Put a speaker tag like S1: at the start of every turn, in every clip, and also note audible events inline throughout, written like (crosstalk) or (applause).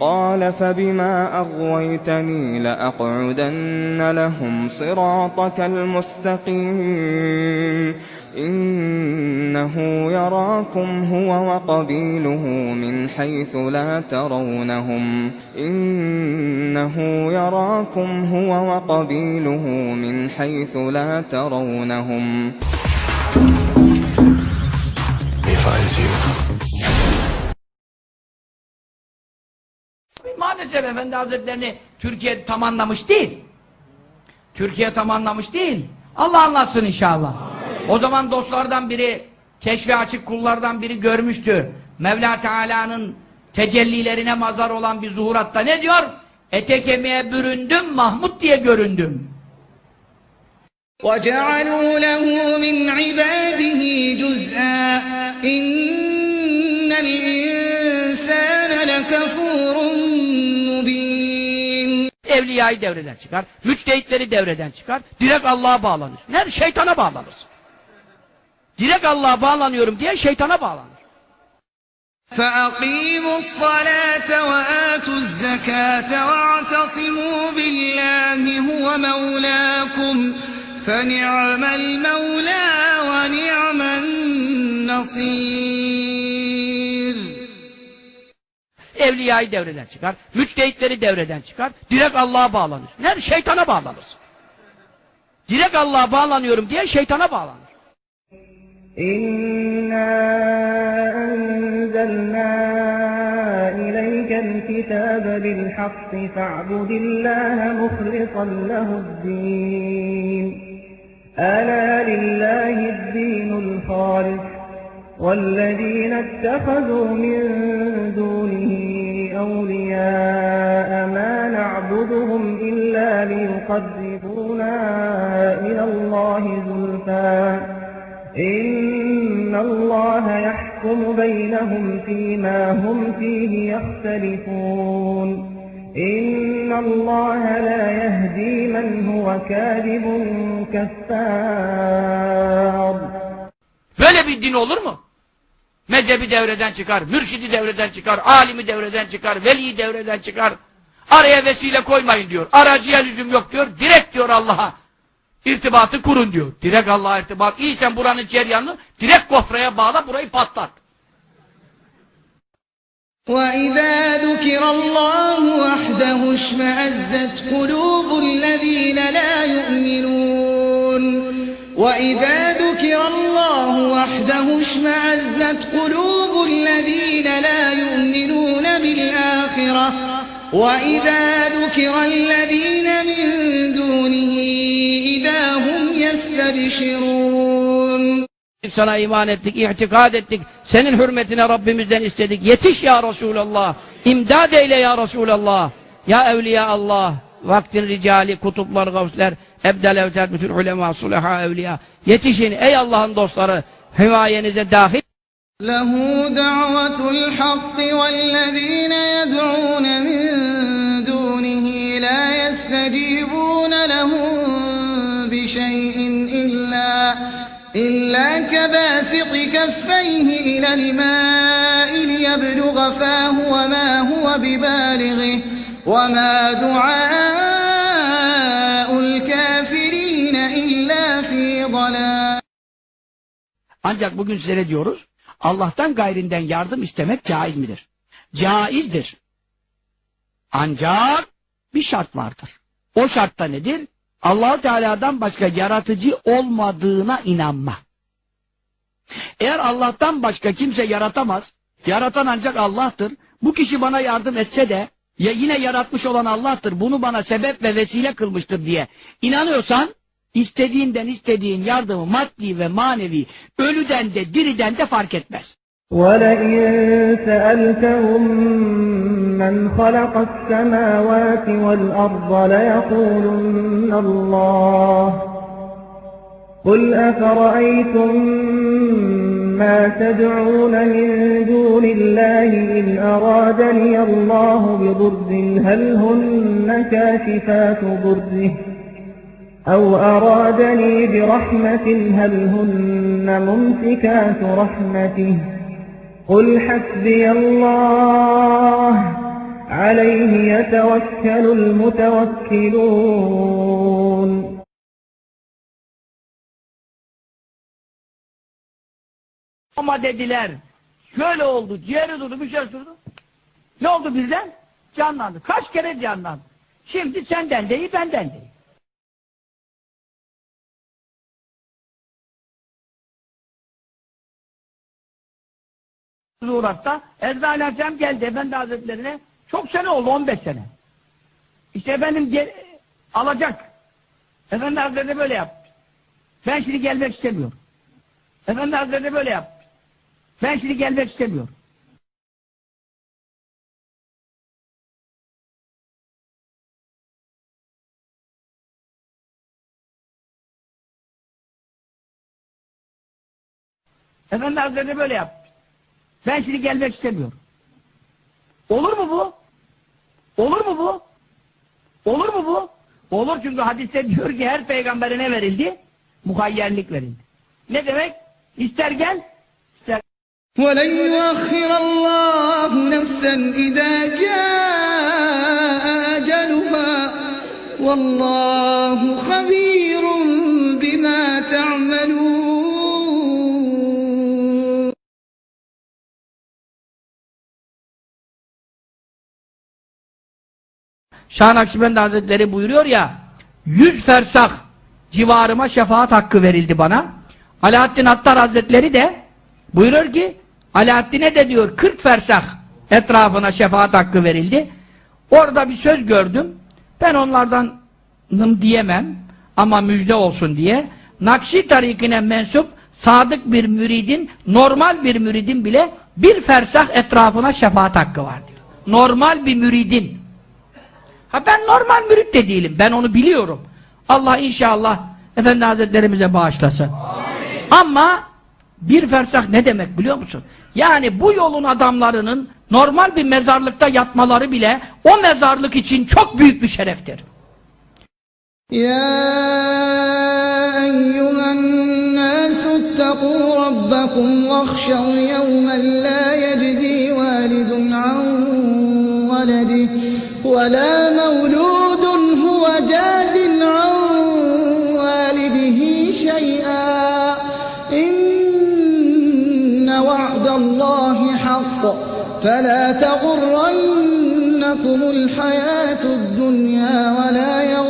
S1: قال فبما أغويتني لأقعدن لهم صراطك المستقيم. إنه يراكم هو وقبيله من حيث لا ترونهم. إنه يراكم هو وقبيله من حيث لا ترونهم.
S2: He finds you.
S3: Maalesef Efendi Hazretlerini Türkiye tam anlamış değil. Türkiye tam anlamış değil. Allah anlatsın inşallah. O zaman dostlardan biri, keşfe açık kullardan biri görmüştü. Mevla Teala'nın tecellilerine mazar olan bir zuhuratta ne diyor? Ete kemiğe büründüm, Mahmud diye göründüm.
S4: وجعلوا له من عباده جزءا إن الإنسان
S3: Evliyayı devreden çıkar, müçtehitleri devreden çıkar, direkt Allah'a bağlanır. Nerede? Şeytana bağlanır. Direkt Allah'a bağlanıyorum diye şeytana bağlanır.
S4: فأقيموا الصلاة وآتوا الزكاة واعتصموا بالله هو مولاكم فنعم المولى ونعم النصير
S3: Evliyayı devreden çıkar, müçtehitleri devreden çıkar, direkt Allah'a bağlanır. Nerede? Şeytana bağlanır. Direkt Allah'a bağlanıyorum diye şeytana bağlanır.
S5: إنا أنزلنا إليك الكتاب بالحق فاعبد الله مخلصا له الدين ألا لله الدين الخالص والذين اتخذوا من دونه أولياء ما نعبدهم إلا ليقربونا إلى الله زلفى. إن الله يحكم بينهم فيما هم فيه يختلفون. إن الله لا يهدي من هو كاذب كفار.
S3: Böyle bir din olur mu? Mezhebi devreden çıkar, mürşidi devreden çıkar, alimi devreden çıkar, veliyi devreden çıkar. Araya vesile koymayın diyor. Aracıya lüzum yok diyor. Direkt diyor Allah'a. irtibatı kurun diyor. Direkt Allah'a irtibat. İyi sen buranın ceryanını direkt gofraya bağla burayı patlat.
S4: وإذا ذكر الله وحده اشمأزت قلوب الذين لا يؤمنون وإذا ذكر الله وحده اشمأزت قلوب الذين لا يؤمنون بالآخرة وإذا ذكر الذين من دونه إذا هم يستبشرون
S3: Sana iman ettik, itikad ettik. Senin hürmetine Rabbimizden istedik. Yetiş ya Resulallah. İmdad eyle ya Resulallah. Ya Evliya Allah. Vaktin ricali, kutuplar, gavsler, ebdel evtel, bütün ulema, sulaha, evliya. Yetişin ey Allah'ın dostları. himayenize dahil.
S4: Lehu da'vetul hakki vellezine yed'ûne min dûnihi la yestecibûne lehum bi şeyin illa illa kebasit kaffeyhi ila كباسط كفيه إلى الماء ve ma huve bibalighi ve ma du'an
S3: Ancak bugün size diyoruz? Allah'tan gayrinden yardım istemek caiz midir? Caizdir. Ancak bir şart vardır. O şartta nedir? allah Teala'dan başka yaratıcı olmadığına inanma. Eğer Allah'tan başka kimse yaratamaz, yaratan ancak Allah'tır. Bu kişi bana yardım etse de, ya yine yaratmış olan Allah'tır, bunu bana sebep ve vesile kılmıştır diye inanıyorsan, istediğinden istediğin yardımı maddi ve manevi, ölüden de diriden de fark etmez.
S5: ولئن سألتهم من خلق السماوات والأرض ليقولن الله قل أفرأيتم ما تدعون من دون الله إن أرادني الله بضر هل هن كاشفات ضره أو أرادني برحمة هل هن ممسكات رحمته قل حسبي الله عليه يتوكل المتوكلون
S6: Ama dediler, şöyle oldu, ciğeri durdu, bir şey durdu. Ne oldu bizden? Canlandı. Kaç kere canlandı. Şimdi senden değil, benden değil. Zuhurat'ta Ezra Aleyhisselam geldi Efendi Hazretlerine. Çok sene oldu, 15 sene. İşte efendim gel, alacak. Efendi Hazretleri böyle yaptı. Ben şimdi gelmek istemiyorum. Efendi Hazretleri böyle yaptı. Ben şimdi gelmek istemiyorum. Efendi Hazretleri böyle yaptı. Ben şimdi gelmek istemiyorum. Olur mu bu? Olur mu bu? Olur mu bu? Olur çünkü hadiste diyor ki her peygambere ne verildi? Muhayyerlik verildi. Ne demek? İster gel, ister
S4: ولن يؤخر الله نفسا إذا جاء أجلها والله خبير بما تعملون
S3: Şah Nakşibendi Hazretleri buyuruyor ya, yüz fersah civarıma şefaat hakkı verildi bana. Alaaddin Attar Hazretleri de buyuruyor ki, Alaaddin'e de diyor 40 fersah etrafına şefaat hakkı verildi. Orada bir söz gördüm. Ben onlardanım diyemem ama müjde olsun diye. Nakşi tarikine mensup sadık bir müridin, normal bir müridin bile bir fersah etrafına şefaat hakkı var diyor. Normal bir müridin. Ha ben normal mürit de değilim. Ben onu biliyorum. Allah inşallah Efendi Hazretlerimize bağışlasın. Amin. Ama bir fersah ne demek biliyor musun? Yani bu yolun adamlarının normal bir mezarlıkta yatmaları bile o mezarlık için çok büyük bir şereftir.
S4: Ya eyyühen nasu attakû rabbakum vahşav yevmen la yecid ولا مولود هو جاز عن والده شيئا. إن وعد الله حق. فلا تغرنكم الحياة الدنيا ولا يغرنكم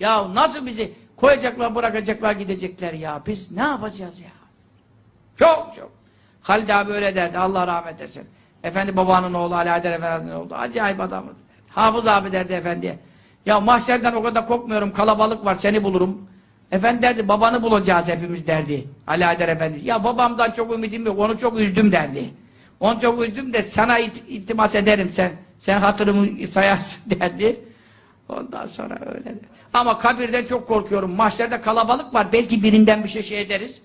S3: Ya nasıl bizi koyacaklar bırakacaklar gidecekler ya. Biz ne yapacağız ya? Çok çok. Halid abi öyle derdi. Allah rahmet etsin. Efendi babanın oğlu Ali Haydar Efendi'nin oğlu. Acayip adamdı. Hafız abi derdi efendiye. Ya mahşerden o kadar korkmuyorum. Kalabalık var seni bulurum. Efendi derdi babanı bulacağız hepimiz derdi. Ali Haydar Efendi. Ya babamdan çok ümidim yok. Onu çok üzdüm derdi. Onu çok üzdüm de sana it iltimas ederim sen. Sen hatırımı sayarsın (laughs) derdi. Ondan sonra öyle de. Ama kabirden çok korkuyorum. Mahşerde kalabalık var. Belki birinden bir şey şey ederiz.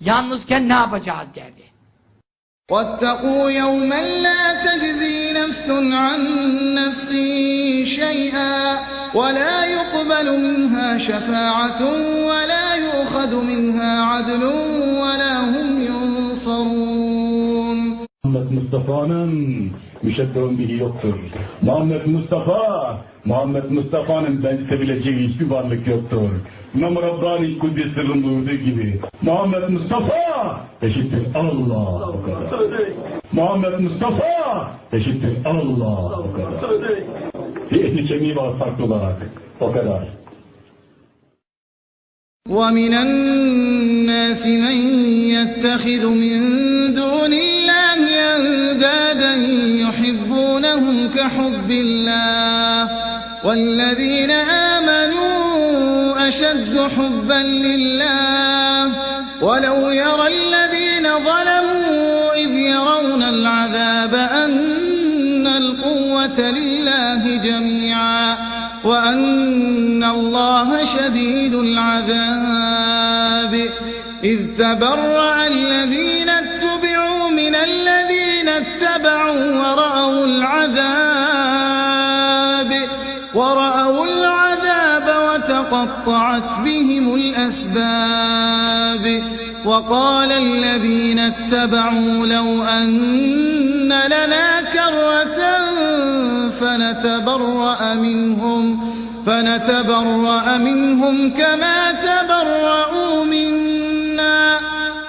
S3: Yalnızken ne yapacağız derdi.
S4: واتقوا يوما لا تجزي نفس عن نفس شيئا ولا يقبل منها شفاعة ولا يؤخذ منها عدل ولا هم ينصرون
S7: Muhammed Mustafa'nın müşebbehun bihi yoktur. Muhammed Mustafa, Muhammed Mustafa'nın benzetebileceği hiçbir varlık yoktur. İmam Rabbani Kudüs sırrın buyurduğu gibi Muhammed Mustafa eşittir Allah o kadar. Muhammed Mustafa eşittir Allah o kadar. Bir ehli kemiği var farklı olarak o kadar.
S4: ومن الناس من يتخذ من دون الله أندادا يحبونهم كحب الله والذين آمنوا أشد حبا لله ولو يرى الذين ظلموا إذ يرون العذاب أن القوة لله جميعا وأن الله شديد العذاب إذ تبرأ الذين اتبعوا من الذين اتبعوا ورأوا العذاب ورأوا العذاب وتقطعت بهم الأسباب. وقال الذين اتبعوا لو أن لنا كرة فنتبرأ منهم فنتبرأ منهم كما تبرأوا منا.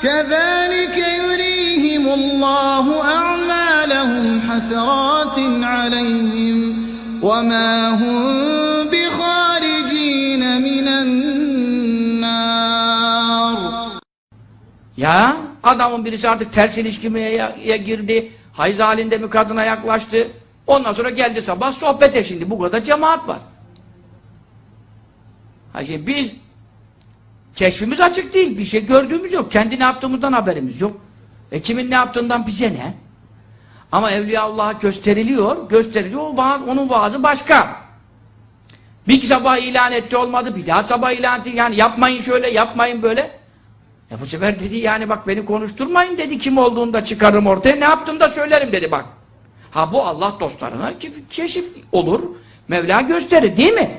S4: كذلك يريهم الله أعمالهم. حسرات عليهم وما هم بخارجين من النار
S3: Ya adamın birisi artık ters ilişkimeye girdi. Hayız halinde bir kadına yaklaştı. Ondan sonra geldi sabah sohbete şimdi. Bu kadar cemaat var. Ha şimdi biz keşfimiz açık değil. Bir şey gördüğümüz yok. Kendi ne yaptığımızdan haberimiz yok. E kimin ne yaptığından bize ne? Ama Evliya Allah'a gösteriliyor. Gösteriliyor. O vaaz, onun vaazı başka. Bir sabah ilan etti olmadı. Bir daha sabah ilan etti. Yani yapmayın şöyle, yapmayın böyle. Ya bu sefer dedi yani bak beni konuşturmayın dedi. Kim olduğunu da çıkarırım ortaya. Ne yaptım da söylerim dedi bak. Ha bu Allah dostlarına ke- keşif olur. Mevla gösterir değil mi?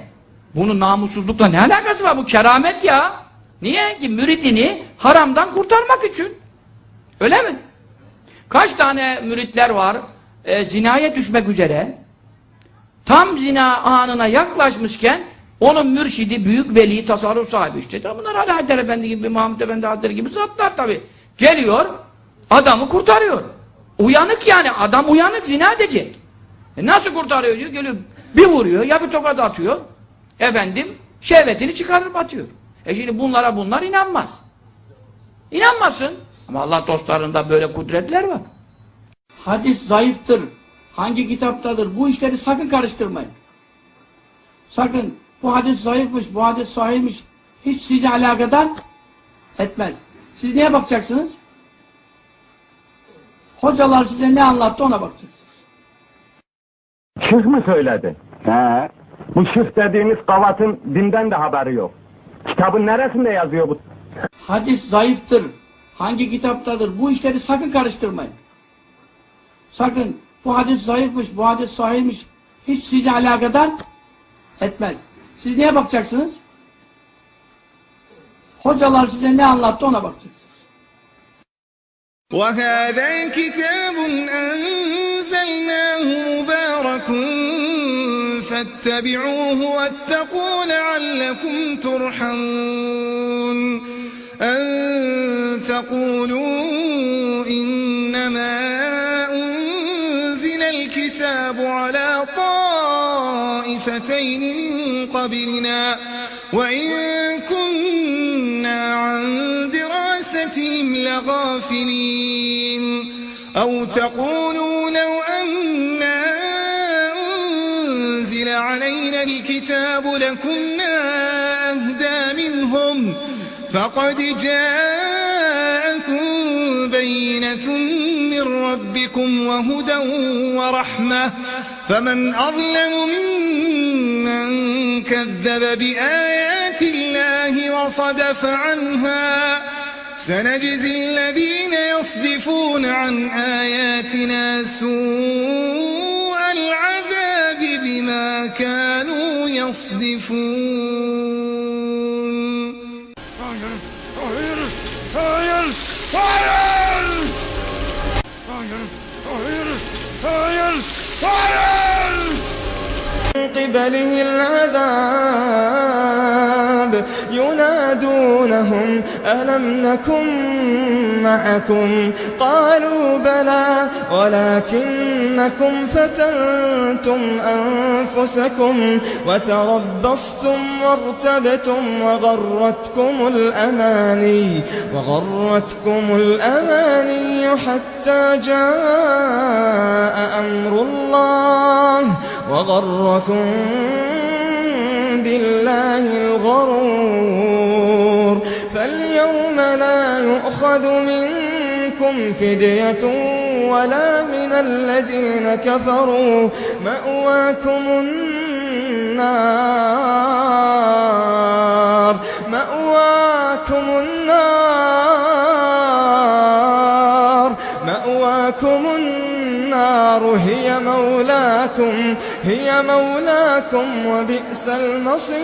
S3: Bunun namussuzlukla ne alakası var? Bu keramet ya. Niye ki? Müridini haramdan kurtarmak için. Öyle mi? Kaç tane müritler var e, zinaya düşmek üzere tam zina anına yaklaşmışken onun mürşidi, büyük veli, tasarruf sahibi işte. Bunlar Ali Haydar Efendi gibi, Muhammed Efendi Hazretleri gibi zatlar tabi. Geliyor, adamı kurtarıyor. Uyanık yani, adam uyanık zina edecek. E nasıl kurtarıyor diyor, geliyor bir vuruyor, ya bir tokat atıyor. Efendim, şehvetini çıkarıp atıyor. E şimdi bunlara bunlar inanmaz. İnanmasın. Ama Allah dostlarında böyle kudretler var. Hadis zayıftır. Hangi kitaptadır? Bu işleri sakın karıştırmayın. Sakın. Bu hadis zayıfmış, bu hadis sahihmiş. Hiç sizi alakadar etmez. Siz neye bakacaksınız? Hocalar size ne anlattı ona bakacaksınız.
S8: Şıh mı söyledi? He. Bu şıh dediğiniz kavatın dinden de haberi yok. Kitabın neresinde yazıyor bu?
S3: Hadis zayıftır Hangi kitaptadır? Bu işleri sakın karıştırmayın. Sakın. Bu hadis zayıfmış, bu hadis sahihmiş. Hiç sizi alakadar etmez. Siz neye bakacaksınız? Hocalar size ne anlattı ona bakacaksınız.
S4: وهذا كتاب أنزلناه مبارك فاتبعوه واتقوا لعلكم ترحمون أن تقولوا إنما أنزل الكتاب على طائفتين من قبلنا وإن كنا عن دراستهم لغافلين أو تقولوا لو أنا أنزل علينا الكتاب لكنا فقد جاءكم بينة من ربكم وهدى ورحمة. فمن أظلم ممن كذب بآيات الله وصدف عنها. سنجزي الذين يصدفون عن آياتنا سوء العذاب بما كانوا يصدفون.
S1: من قبله العذاب ينادونهم ألم نكن معكم؟ قالوا بلى ولكنكم فتنتم أنفسكم وتربصتم وارتبتم وغرتكم الأماني وغرتكم الأماني حتى جاء أمر الله وغركم بالله الغرور. فاليوم لا يؤخذ منكم فدية ولا من الذين كفروا. مأواكم النار. مأواكم النار. مأواكم النار هي مولاكم هي مولاكم وبئس المصير.